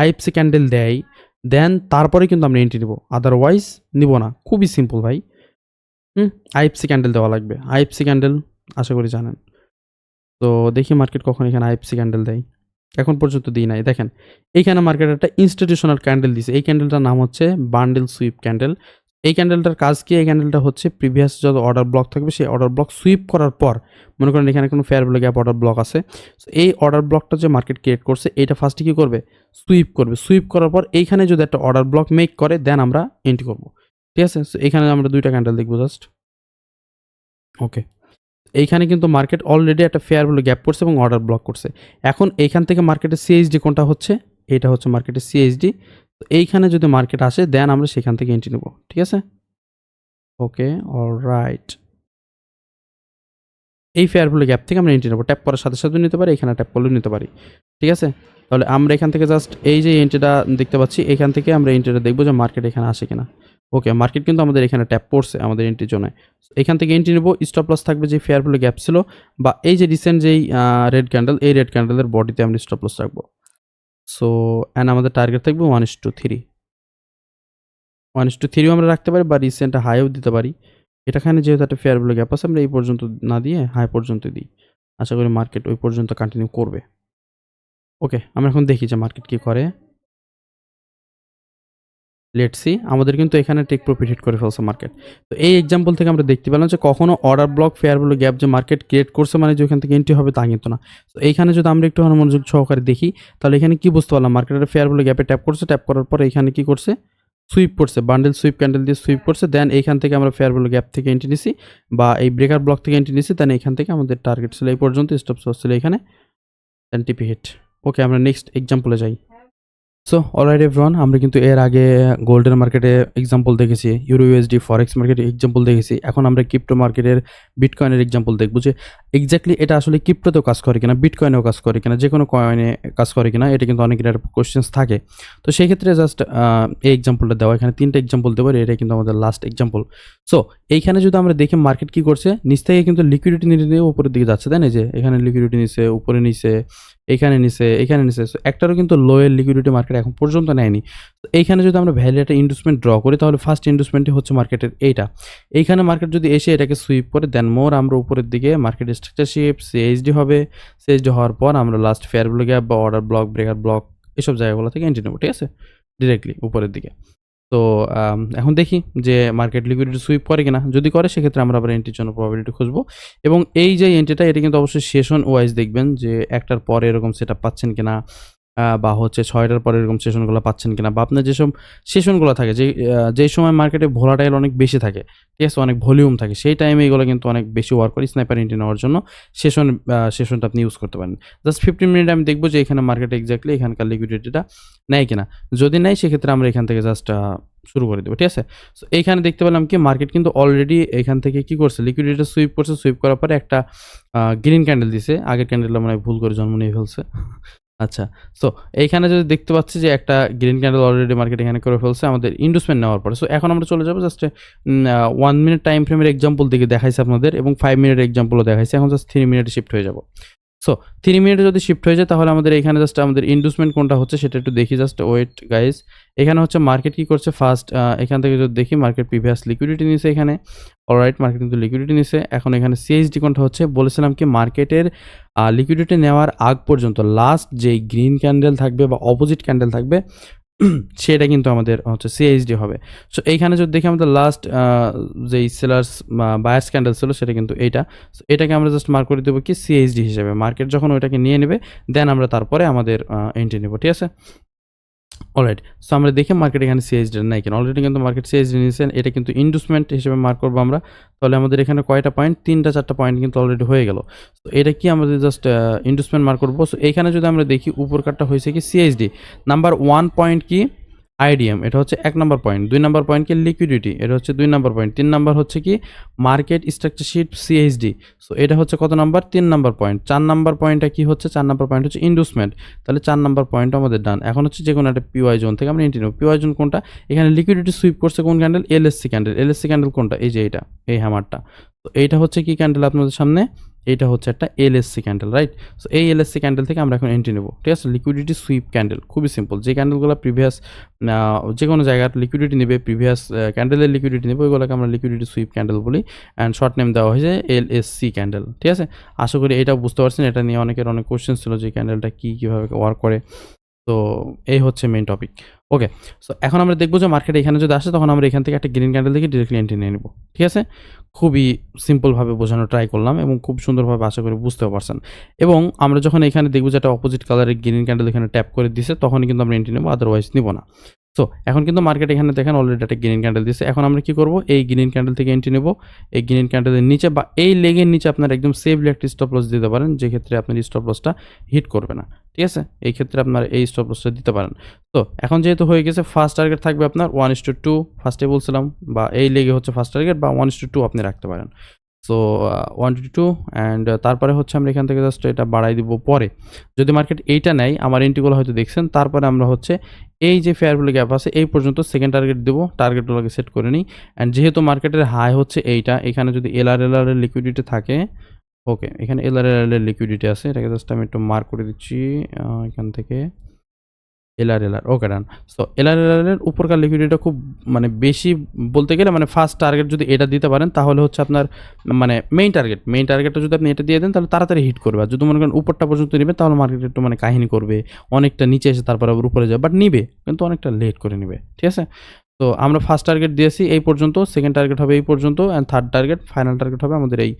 আইএফসি ক্যান্ডেল দেয় দেন তারপরে কিন্তু আমরা এন্ট্রি নিব। আদারওয়াইজ নিব না। খুবই সিম্পল ভাই। হুম আইএফসি ক্যান্ডেল দেওয়া লাগবে। আইএফসি ক্যান্ডেল আশা করি জানেন। তো দেখি মার্কেট কখন এখানে আইএফসি ক্যান্ডেল দেয়। এখন পর্যন্ত দিই নাই। দেখেন এইখানে মার্কেট একটা ইনস্টিটিউশনাল ক্যান্ডেল দিছে। এই ক্যান্ডেলটার নাম হচ্ছে বান্ডেল সুইপ ক্যান্ডেল এই ক্যান্ডেলটার কাজ কি? এই ক্যান্ডেলটা হচ্ছে প্রিভিয়াস যত অর্ডার ব্লক থাকবে, সেই অর্ডার ব্লক সুইপ করার পর, মনে করেন এখানে কোনো fair value gap order block আছে এই অর্ডার ব্লকটা যে মার্কেট ক্রিয়েট করছে, এইটা ফার্স্টে কী করবে? সুইপ করবে। সুইপ করার পর এইখানে যদি একটা অর্ডার ব্লক মেক করে দেন আমরা এন্ট্রি করব। ঠিক আছে? এখানে আমরা দুইটা ক্যান্ডেল দেখব জাস্ট ওকে এইখানে কিন্তু মার্কেট অলরেডি একটা ফেয়ার ভ্যালু গ্যাপ করছে এবং অর্ডার ব্লক করছে। এখন এইখান থেকে মার্কেটের সিএইচডি কোনটা হচ্ছে? এটা হচ্ছে মার্কেটের সিএইচডি এইখানে যদি মার্কেট আসে দেন আমরা সেখান থেকে এন্ট্রি নেব, ঠিক আছে? ওকে অল রাইট এই ফেয়ারফুল গ্যাপ থেকে আমরা এন্ট্রি নেব। ট্যাপ করার সাথে সাথে নিতে পারি, এখানে ট্যাপ করলেও নিতে পারি, ঠিক আছে? তাহলে আমরা এখান থেকে জাস্ট এই যে এন্ট্রিটা দেখতে পাচ্ছি, এখান থেকে আমরা এন্ট্রিটা দেখব যে মার্কেট এখানে আসে কিনা। ওকে মার্কেট কিন্তু আমাদের এখানে ট্যাপ পড়ছে আমাদের এন্ট্রির জন্য। এখান থেকে এন্ট্রি নেব স্টপ লস থাকবে যে ফেয়ারফুল গ্যাপ ছিল, বা এই যে রিসেন্ট যেই রেড ক্যান্ডেল এই রেড ক্যান্ডেলের বডিতে আমরা স্টপ লস রাখব। সো অ্যান্ড আমাদের টার্গেট থাকবে one is to three one is to থ্রিও আমরা রাখতে পারি বা রিসেন্ট হাইও দিতে পারি। এটাখানে যেহেতু একটা ফেয়ার ভ্যালু গ্যাপ আছে, আমরা এই পর্যন্ত না দিয়ে হাই পর্যন্ত দিই। আশা করি মার্কেট ওই পর্যন্ত কন্টিনিউ করবে। ওকে আমরা এখন দেখি যে মার্কেট কী করে। লেট সি আমাদের কিন্তু এখানে টেক প্রফিট হিট করে ফেলছে মার্কেট তো এই এক্সাম্পল থেকে আমরা দেখতে পেলাম যে কখনো order block fair value gap যে মার্কেট ক্রিয়েট করছে মানে যে ওখান থেকে এন্ট্রি হবে তা কিন্তু না। তো এইখানে যদি আমরা একটু মনোযোগ সহকারে দেখি, তাহলে এখানে কি বুঝতে পারলাম? মার্কেটের ফেয়ারফুল গ্যাপে ট্যাপ করছে ট্যাপ করার পর এখানে কি করছে? সুইপ করছে বান্ডেল সুইপ ক্যান্ডেল দিয়ে সুইপ করছে দেন এইখান থেকে আমরা ফেয়ারফুল গ্যাপ থেকে এন্ট্রি নিছি বা এই ব্রেকার ব্লক থেকে এন্ট্রি নিছি দেন এখান থেকে আমাদের টার্গেট ছিল এই পর্যন্ত স্টপ ছিল এখানে দেন টিপি হিট ওকে আমরা নেক্সট এক্সাম্পলে যাই। সো অলরাইট এভরিওয়ান আমরা কিন্তু এর আগে গোল্ডের মার্কেটে এক্সাম্পল দেখেছি ইউরো ইউএসডি ফরেক্স মার্কেটে এক্সাম্পল দেখেছি, এখন আমরা ক্রিপ্টো মার্কেটের বিটকয়েনের এক্সাম্পল দেখব যে এক্স্যাক্টলি এটা আসলে ক্রিপ্টোতেও কাজ করে কিনা বিটকয়েনেও কাজ করে কিনা, যে কোনো কয়েনে কাজ করে কিনা, এটা কিন্তু অনেকের কোশ্চেন্স থাকে। তো সেই ক্ষেত্রে জাস্ট এই এক্সাম্পলটা দেওয়া, এখানে তিনটা এক্সাম্পল দেবো এটা কিন্তু আমাদের লাস্ট এক্সাম্পল সো এইখানে যদি আমরা দেখি মার্কেট কী করছে, নিচ থেকে কিন্তু লিকুইডিটি নিয়ে উপরের দিকে যাচ্ছে, তাই না? যে এখানে লিকুইডিটি নিছে উপরে নিছে এখানে নিছে এখানে নিছে। একটারও কিন্তু লোয়ের লিকুইডিটি মার্কেট এখন পর্যন্ত নেয়নি। এইখানে যদি আমরা ভ্যালু একটা ইনভেস্টমেন্ট ড্র করি, তাহলে ফার্স্ট ইনভেস্টমেন্টই হচ্ছে মার্কেটের এইটা। এইখানে মার্কেট যদি এসে এটাকে সুইপ করে দেন মোর আমরা উপরের দিকে মার্কেট স্ট্রাকচারশিপ সিএইচডি হবে। সিএইচডি হওয়ার পর আমরা লাস্ট ফেয়ারগুলো গ্যাপ বা অর্ডার ব্লক ব্রেকার ব্লক এসব জায়গাগুলো থেকে এন্ট্রি নেব, ঠিক আছে? ডিরেক্টলি উপরের দিকে। তো এখন দেখি যে মার্কেট লিকুইডিটি সুইপ করে কিনা। যদি করে, সেক্ষেত্রে আমরা আবার এন্ট্রির জন্য প্রবাবিলিটি খুঁজবো। এবং এই যে এন্ট্রিটা এটা কিন্তু অবশ্যই সেশন ওয়াইজ দেখবেন যে একটার পরে এরকম সেট পাচ্ছেন কিনা। বা হচ্ছে ছয়টার পরে এরকম সেশনগুলো পাচ্ছেন কিনা, বা আপনার যেসব সেশনগুলো থাকে, যে যেই সময় মার্কেটে ভোলাটাইল অনেক বেশি থাকে, ঠিক আছে, অনেক ভলিউম থাকে, সেই টাইমে এগুলো কিন্তু অনেক বেশি ওয়ার্ক করে স্নাইপার এন্ট্রি নেওয়ার জন্য সেশন সেশনটা আপনি ইউজ করতে পারেন। জাস্ট ফিফটিন মিনিট আমি দেখব যে এখানে মার্কেটে এক্স্যাক্টলি এখানকার লিকুইডিটিটা নেয় কিনা। যদি নেয়, সেক্ষেত্রে আমরা এখান থেকে জাস্ট শুরু করে দেবো, ঠিক আছে? সো এইখানে দেখতে পেলাম কি মার্কেট কিন্তু অলরেডি এখান থেকে কি করছে লিকুইডিটি সুইপ করছে সুইপ করার পরে একটা গ্রিন ক্যান্ডেল দিছে, আগের ক্যান্ডেলটা মানে ভুল করে জন্ম নিয়ে ফেলছে। আচ্ছা সো এইখানে যদি দেখতে পাচ্ছি যে একটা গ্রিন ক্যান্ডেল অলরেডি মার্কেট এখানে করে ফেলছে, আমাদের ইনভেস্টমেন্ট নেওয়ার পরে। সো এখন আমরা চলে যাব জাস্ট ওয়ান মিনিট টাইম ফ্রেমের এক্সাম্পল দিকে দেখাইছে আপনাদের এবং ফাইভ মিনিট এক্সাম্পলও দেখাইছে। এখন জাস্ট থ্রি মিনিট শিফট হয়ে যাব। সো থ্রি মিনিটে যদি শিফট হয়ে যায়, তাহলে আমাদের এখানে জাস্ট আমাদের ইনভেস্টমেন্ট কোনটা হচ্ছে সেটা একটু দেখি জাস্ট ওয়েট গাইজ এখানে হচ্ছে মার্কেট কি করছে? ফার্স্ট এখান থেকে যদি দেখি মার্কেট প্রিভিয়াস লিকুইডিটি নিছে এখানে। অলরাইট মার্কেট কিন্তু লিকুইডিটি নিছে। এখন এখানে সিএইচডি কোনটা হচ্ছে? বলেছিলাম কি মার্কেটের লিকুইডিটি নেওয়ার আগ পর্যন্ত লাস্ট যেই গ্রিন ক্যান্ডেল থাকবে বা অপোজিট ক্যান্ডেল থাকবে সেটা কিন্তু আমাদের হচ্ছে সিএইচডি হবে। সো এইখানে যদি দেখি আমাদের লাস্ট যেই সেলার্স বায়ার ক্যান্ডেল ছিল সেটা কিন্তু এইটা। সো এটাকে আমরা জাস্ট মার্ক করে দেবো কি সিএইচডি হিসেবে। মার্কেট যখন ওইটাকে নিয়ে নেবে দেন আমরা তারপরে আমাদের এন্ট্রি নেব, ঠিক আছে? অলরাইট সো আমরা দেখে মার্কেট এখানে সিএসডি নাই কেন। অলরেডি কিন্তু মার্কেট সিএসডি নিয়েছেন, এটা কিন্তু ইন্ডুসমেন্ট হিসেবে মার্ক করব আমরা। তাহলে আমাদের এখানে কয়টা পয়েন্ট তিনটা, চারটা পয়েন্ট কিন্তু অলরেডি হয়ে গেল। তো এটা কি আমাদের জাস্ট ইন্ডুসমেন্ট মার্ক করব? সো এখানে যদি আমরা দেখি উপর কাটটা হয়েছে কি সিএইচডি নাম্বার ওয়ান পয়েন্ট কি? আইডিএম, এটা হচ্ছে এক নম্বর পয়েন্ট। দুই নম্বর পয়েন্ট কি লিকুইডিটি, এটা হচ্ছে দুই নম্বর পয়েন্ট। তিন নম্বর হচ্ছে কি market structure shift CHD so এটা হচ্ছে কত নাম্বার? তিন নম্বর পয়েন্ট। চার নম্বর পয়েন্টটা কি হচ্ছে? চার নম্বর পয়েন্ট হচ্ছে ইন্ডুসমেন্ট তাহলে চার নম্বর পয়েন্ট আমাদের ডান এখন হচ্ছে যে কোনো একটা পিওয়াই জোন থেকে আমরা এন্ট্রি নেব। পিওয়াই জোন কোনটা? এখানে লিকুইডিটি সুইপ করছে কোন candle LSC candle LSC candle কোনটা? এই যে এইটা এই হ্যামারটা তো এইটা হচ্ছে কি ক্যান্ডেল আপনাদের সামনে? এইটা হচ্ছে একটা এলএসসি ক্যান্ডেল রাইট সো এই এলএসসি ক্যান্ডেল থেকে আমরা এখন এন্ট্রি নেব, ঠিক আছে? লিকুইডিটি সুইপ ক্যান্ডেল খুবই সিম্পল যে ক্যান্ডেলগুলো প্রিভিয়াস যে কোনো জায়গার লিকুইডিটি নেবে প্রিভিয়াস ক্যান্ডেলের লিকুইডিটি নেবে, ওইগুলোকে আমরা লিকুইডিটি সুইপ ক্যান্ডেল বলি অ্যান্ড শর্ট নেম দেওয়া হয়েছে এলএসসি ক্যান্ডেল ঠিক আছে? আশা করি এটা বুঝতে পারছেন। এটা নিয়ে অনেকের অনেক কোশ্চেন ছিল যে ক্যান্ডেলটা কী, কীভাবে ওয়ার্ক করে। তো এই হচ্ছে মেইন টপিক ওকে সো এখন আমরা দেখব যে মার্কেট এখানে যদি আসে, তখন আমরা এখান থেকে একটা গ্রিন ক্যান্ডেল দেখে ডিরেক্টলি এন্ট্রি নিয়ে নেব। ঠিক আছে? খুবই সিম্পলভাবে বোঝানো ট্রাই করলাম এবং খুব সুন্দরভাবে আশা করি বুঝতেও পারছেন। এবং আমরা যখন এখানে দেখব যে একটা অপোজিট কালারের গ্রিন ক্যান্ডেল এখানে ট্যাপ করে দিছে, তখনই কিন্তু আমরা এন্ট্রি নেব আদারওয়াইজ নিব না। সো এখন কিন্তু মার্কেট এখানে দেখেন অলরেডি একটা গ্রিন ক্যান্ডেল দিচ্ছে এখন আমরা কি করব? এই গ্রিন ক্যান্ডেল থেকে এন্ট্রি নেব। এই গ্রিন ক্যান্ডেলের নিচে বা এই লেগের নিচে আপনার একদম সেফলি একটা স্টপ লস দিতে পারেন যে ক্ষেত্রে আপনার স্টপ লসটা হিট করবে না। ঠিক আছে? এই ক্ষেত্রে আপনার এই স্টপ লসটা দিতে পারেন। তো এখন যেহেতু হয়ে গেছে ফার্স্ট টার্গেট থাকবে আপনার ওয়ান ইস টু টু ফার্স্টে বলছিলাম, বা এই লেগে হচ্ছে ফার্স্ট টার্গেট বা ওয়ান ইস টু টু আপনি রাখতে পারেন। So one to two and তারপরে হচ্ছে আমরা এখান থেকে জাস্ট এটা বাড়াই দিব পরে। যদি মার্কেট এইটা নেয়, আমার এন্ট্রিগুলো হয়তো দেখছেন, তারপরে আমরা হচ্ছে এই যে ফেয়ারগুলো গ্যাপ আছে, এই পর্যন্ত সেকেন্ড টার্গেট দেবো টার্গেটগুলোকে সেট করে নিই। অ্যান্ড যেহেতু মার্কেটের হাই হচ্ছে এইটা, এখানে যদি এল আর এল আর লিকুইডিটি থাকে ওকে এখানে এল আর এল এর লিকুইডিটি আছে, এটাকে জাস্ট আমি একটু মার্ক করে দিচ্ছি এখান থেকে LR LR okay done so LR LR এর উপরকার লিকুইডিটিটা খুব মানে বেশি বলতে গেলে মানে ফার্স্ট টার্গেট যদি এটা দিতে পারেন, তাহলে হচ্ছে আপনার মানে মেইন টার্গেট মেইন টার্গেটটা যদি আপনি এটা দিয়ে দেন, তাহলে তাড়াতাড়ি হিট করবে। আর যদি মনে করেন উপরটা পর্যন্ত নেবে, তাহলে মার্কেট একটু মানে কাহিনী করবে, অনেকটা নিচে এসে তারপর আবার উপরে যাবে বাট নিবে, কিন্তু অনেকটা লেট করে নেবে, ঠিক আছে? তো আমরা ফার্স্ট টার্গেট দিয়েছি এই পর্যন্ত সেকেন্ড টার্গেট হবে এই পর্যন্ত and third target final target হবে আমাদের এই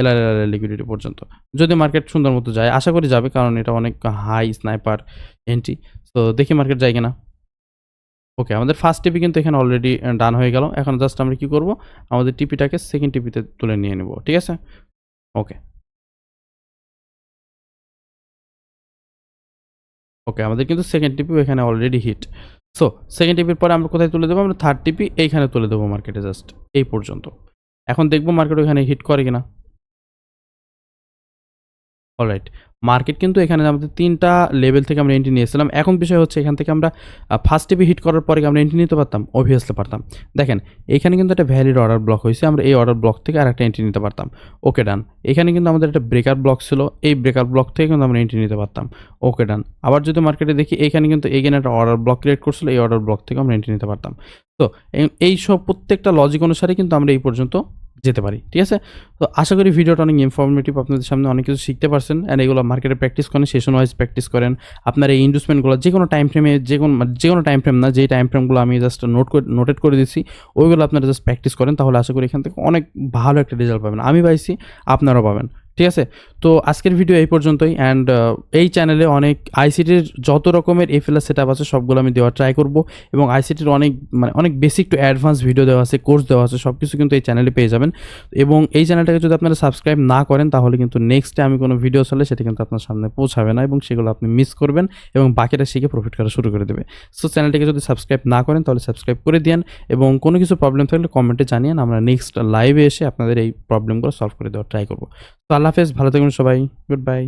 এলআর এলআর লিকুইডিটি পর্যন্ত। যদি মার্কেট সুন্দর মতো যায়, আশা করি যাবে, কারণ এটা অনেক হাই স্নাইপার এন্ট্রি তো দেখি মার্কেট যায় কিনা। ওকে আমাদের ফার্স্ট টিপি কিন্তু এখানে অলরেডি ডান হয়ে গেল। এখন জাস্ট আমরা কি করব? আমাদের টিপিটাকে সেকেন্ড টিপিতে তুলে নিয়ে নেব, ঠিক আছে? ওকে ওকে আমাদের কিন্তু সেকেন্ড টিপি এখানে অলরেডি হিট সো সেকেন্ড টিপির পরে আমরা কোথায় তুলে দেবো? আমরা থার্ড টিপি এইখানে তুলে দেবো মার্কেটে জাস্ট এই পর্যন্ত। এখন দেখব মার্কেট ওখানে হিট করে কিনা। অলরাইট মার্কেট কিন্তু এখানে আমাদের তিনটা লেভেল থেকে আমরা এন্ট্রি নিয়েছিলাম। এখন বিষয় হচ্ছে এখান থেকে আমরা ফার্স্ট টিপি হিট করার পরে আমরা এন্ট্রি নিতে পারতাম অবভিয়াসলি পারতাম। দেখেন, এখানে কিন্তু একটা ভ্যালিড অর্ডার ব্লক হয়েছে, আমরা এই অর্ডার ব্লক থেকে আর একটা এন্ট্রি নিতে পারতাম। ওকে ডান এখানে কিন্তু আমাদের একটা ব্রেকার ব্লক ছিল, এই ব্রেকার ব্লক থেকে কিন্তু আমরা এন্ট্রি নিতে পারতাম। ওকে ডান আবার যদি মার্কেটে দেখি, এখানে কিন্তু এখানে একটা অর্ডার ব্লক ক্রিয়েট করছিল, এই অর্ডার ব্লক থেকে আমরা এন্ট্রি নিতে পারতাম। তো এই সব প্রত্যেকটা লজিক অনুসারে কিন্তু আমরা এই পর্যন্ত যেতে পারি, ঠিক আছে? তো আশা করি ভিডিওটা অনেক ইনফরমেটিভ আপনাদের সামনে অনেক কিছু শিখতে পারছেন অ্যান্ড এগুলো মার্কেটে প্র্যাকটিস করেন সেশন ওয়াইজ প্র্যাকটিস করেন। আপনার এই ইনভেস্টমেন্টগুলো যে কোনো টাইম ফ্রেমে যে কোনো যে কোনো টাইম ফ্রেম না, যে টাইম ফ্রেমগুলো আমি জাস্ট নোট করে নোটেড করে দিচ্ছি, ওইগুলো আপনারা জাস্ট প্র্যাকটিস করেন, তাহলে আশা করি এখান থেকে অনেক ভালো একটা রেজাল্ট পাবেন। আমি পাইছি, আপনারাও পাবেন। ঠিক আছে? তো আজকের ভিডিও এই পর্যন্তই অ্যান্ড এই চ্যানেলে অনেক আইসিটির যত রকমের এফএলএস সেট আপ আছে সবগুলো আমি দেওয়ার ট্রাই করব এবং আইসিটির অনেক মানে অনেক বেসিক টু অ্যাডভান্স ভিডিও দেওয়া আছে কোর্স দেওয়া আছে সব কিছু কিন্তু এই চ্যানেলে পেয়ে যাবেন। এবং এই চ্যানেলটাকে যদি আপনারা সাবস্ক্রাইব না করেন, তাহলে কিন্তু নেক্সটে আমি কোনো ভিডিও চলে, সেটা কিন্তু আপনার সামনে পৌঁছাবে না এবং সেগুলো আপনি মিস করবেন এবং বাকিটা শিখে প্রফিট করা শুরু করে দেবে। সো চ্যানেলটিকে যদি সাবস্ক্রাইব না করেন, তাহলে সাবস্ক্রাইব করে দিন এবং কোনো কিছু প্রবলেম থাকলে কমেন্টে জানিয়ে আমরা নেক্সট লাইভে এসে আপনাদের এই প্রবলেমগুলো সলভ করে দেওয়ার ট্রাই করব। তো আল্লাহ হাফেজ ভালো থাকবেন সবাই। Good bye